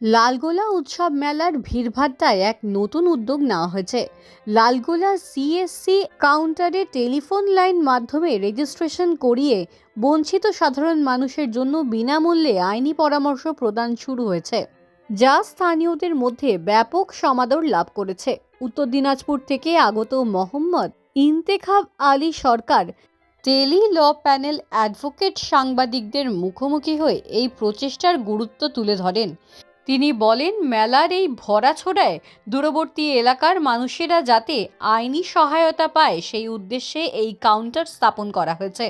লালগোলা উৎসব মেলার ভিড়ভাট্টায় এক নতুন উদ্যোগ নেওয়া হয়েছে। লালগোলা সিএসসি কাউন্টারে টেলিফোন লাইন মাধ্যমে রেজিস্ট্রেশন করিয়ে বঞ্চিত সাধারণ মানুষের জন্য বিনামূল্যে আইনি পরামর্শ প্রদান শুরু হয়েছে, যা স্থানীয়দের মধ্যে ব্যাপক সমাদর লাভ করেছে। উত্তর দিনাজপুর থেকে আগত Mohammad Intekhab Ali Sarkar tele law panel advocate সাংবাদিকদের মুখোমুখি হয়ে এই প্রচেষ্টার গুরুত্ব তুলে ধরেন। তিনি বলেন, মেলার এই ভরাছোড়ায় দূরবর্তী এলাকার মানুষেরা যাতে আইনি সহায়তা পায়, সেই উদ্দেশ্যে এই কাউন্টার স্থাপন করা হয়েছে।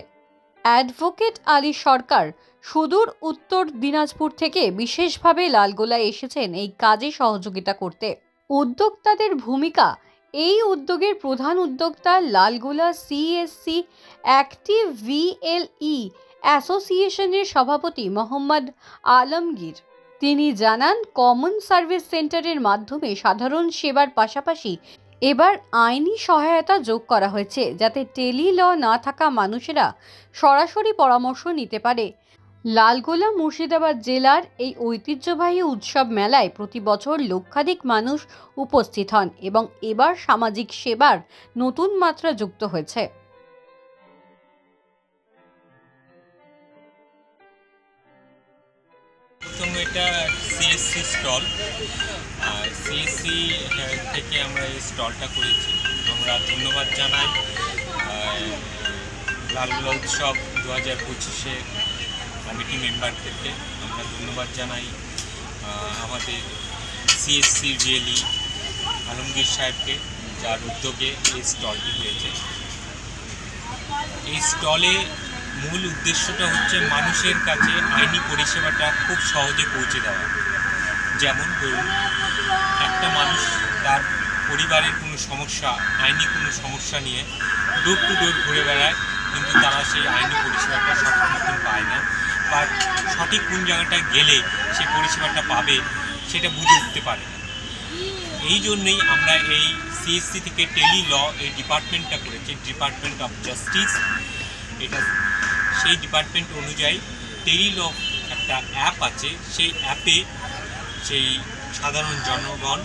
অ্যাডভোকেট আলী সরকার সুদূর উত্তর দিনাজপুর থেকে বিশেষভাবে লালগোলায় এসেছেন এই কাজে সহযোগিতা করতে। উদ্যোক্তাদের ভূমিকা, এই উদ্যোগের প্রধান উদ্যোক্তা লালগোলা সিএসসি অ্যাক্টিভ ভিএলই অ্যাসোসিয়েশনের সভাপতি মোহাম্মদ আলমগীর। তিনি জানান কমন সার্ভিস সেন্টারের মাধ্যমে সাধারণ সেবার পাশাপাশি এবার আইনি সহায়তা যোগ করা হয়েছে, যাতে টেলি ল না থাকা মানুষেরা সরাসরি পরামর্শ নিতে পারে। লালগোলা মুর্শিদাবাদ জেলার এই ঐতিহ্যবাহী উৎসব মেলায় প্রতি বছর লক্ষাধিক মানুষ উপস্থিত হন এবং এবার সামাজিক সেবার নতুন মাত্রা যুক্ত হয়েছে। এটা সিএসসি স্টল সিএসসি থেকে আমরা এই স্টলটা করেছি। আমরা ধন্যবাদ জানাই। লালগোলা উৎসব দু হাজার পঁচিশে কমিটি মেম্বারদেরকে আমরা ধন্যবাদ জানাই। আমাদের সিএসসি রিয়েলি আলমগীর সাহেবকে, যার উদ্যোগে এই স্টলটি হয়েছে। এই স্টলে মূল উদ্দেশ্যটা হচ্ছে মানুষের কাছে আইনি পরিষেবাটা খুব সহজে পৌঁছে দেওয়া। যেমন ধরুন, একটা মানুষ তার পরিবারের কোনো সমস্যা, আইনি কোনো সমস্যা নিয়ে ডোর টু ডোর ঘুরে বেড়ায়, কিন্তু তারা সেই আইনি পরিষেবাটা সঠিক মতন পায় না বা সঠিক কোন জায়গাটায় গেলে সে পরিষেবাটা পাবে সেটা বুঝে উঠতে পারে না। এই জন্যেই আমরা এই সিএসসি থেকে টেলি ল এই ডিপার্টমেন্টটা করেছি ডিপার্টমেন্ট অফ জাস্টিস এটা সেই ডিপার্টমেন্ট অনুযায়ী টেলি ল একটা অ্যাপ আছে। সেই অ্যাপে সেই সাধারণ জনগণ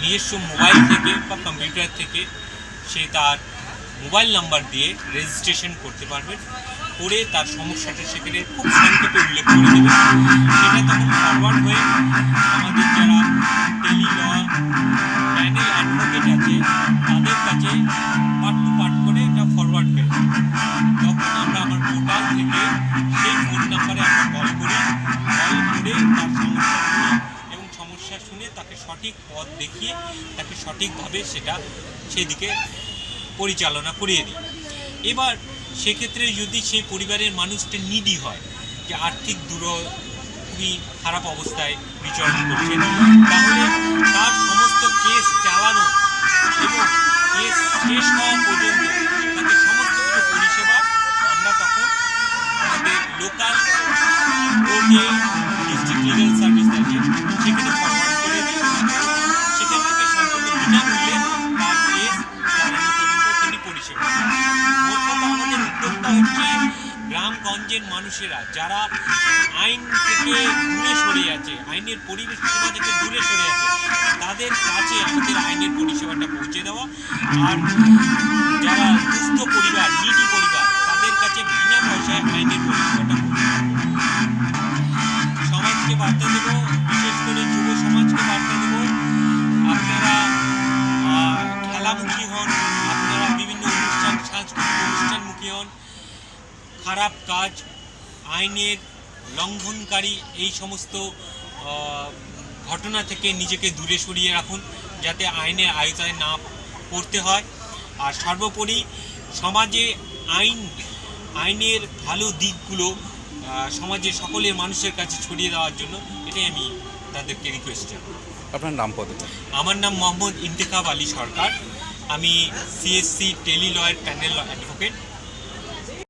নিজস্ব মোবাইল থেকে বা কম্পিউটার থেকে সে তার মোবাইল নাম্বার দিয়ে রেজিস্ট্রেশন করতে পারবে। করে তার সমস্যাটা সেখানে খুব সংক্ষেপে উল্লেখ করে দেবে। সেটা তখন ফরওয়ার্ড হয়ে আমাদের যারা থেকে সেই ফোন নাম্বারে আমরা কল করি কল করে তার সমস্যা শুনি এবং সমস্যা শুনে তাকে সঠিক পথ দেখিয়ে তাকে সঠিকভাবে সেটা সেদিকে পরিচালনা করিয়ে দিই এবার সেক্ষেত্রে যদি সেই পরিবারের মানুষটা নিডি হয় যে আর্থিক দূর খুবই খারাপ অবস্থায় বিচরণ করছে তাহলে তার সমস্ত কেস চালানো এবং কেস শেষ হওয়া পর্যন্ত কোর্টে ডিস্ট্রিক্ট বিনামূল্যে পরিষেবা। মোট আমাদের উদ্যোগটা হচ্ছে গ্রামগঞ্জের মানুষেরা, যারা আইন থেকে দূরে সরে আছে, আইনের পরিবেশ থেকে দূরে সরে আছে, তাদের কাছে আমাদের আইনের পরিষেবাটা পৌঁছে দেওয়া। আর যারা দুস্থ পরিবার নিডি পরিবার, তাদের কাছে বিনা পয়সায় আইনের পরিষেবাটা খারাপ কাজ আইনের লঙ্ঘনকারী এই সমস্ত ঘটনা থেকে নিজেকে দূরে সরিয়ে রাখুন যাতে আইনের আয়তায় না পড়তে হয়। আর সর্বোপরি সমাজে আইন আইনের ভালো দিকগুলো সমাজে সকলের মানুষের কাছে ছড়িয়ে দেওয়ার জন্য এটাই আমি তাদেরকে রিকোয়েস্ট জানাই আপনার নাম পদে আমার নাম মোহাম্মদ ইন্তেখাব আলী সরকার। আমি সিএসসি টেলি লয়ের প্যানেল অ্যাডভোকেট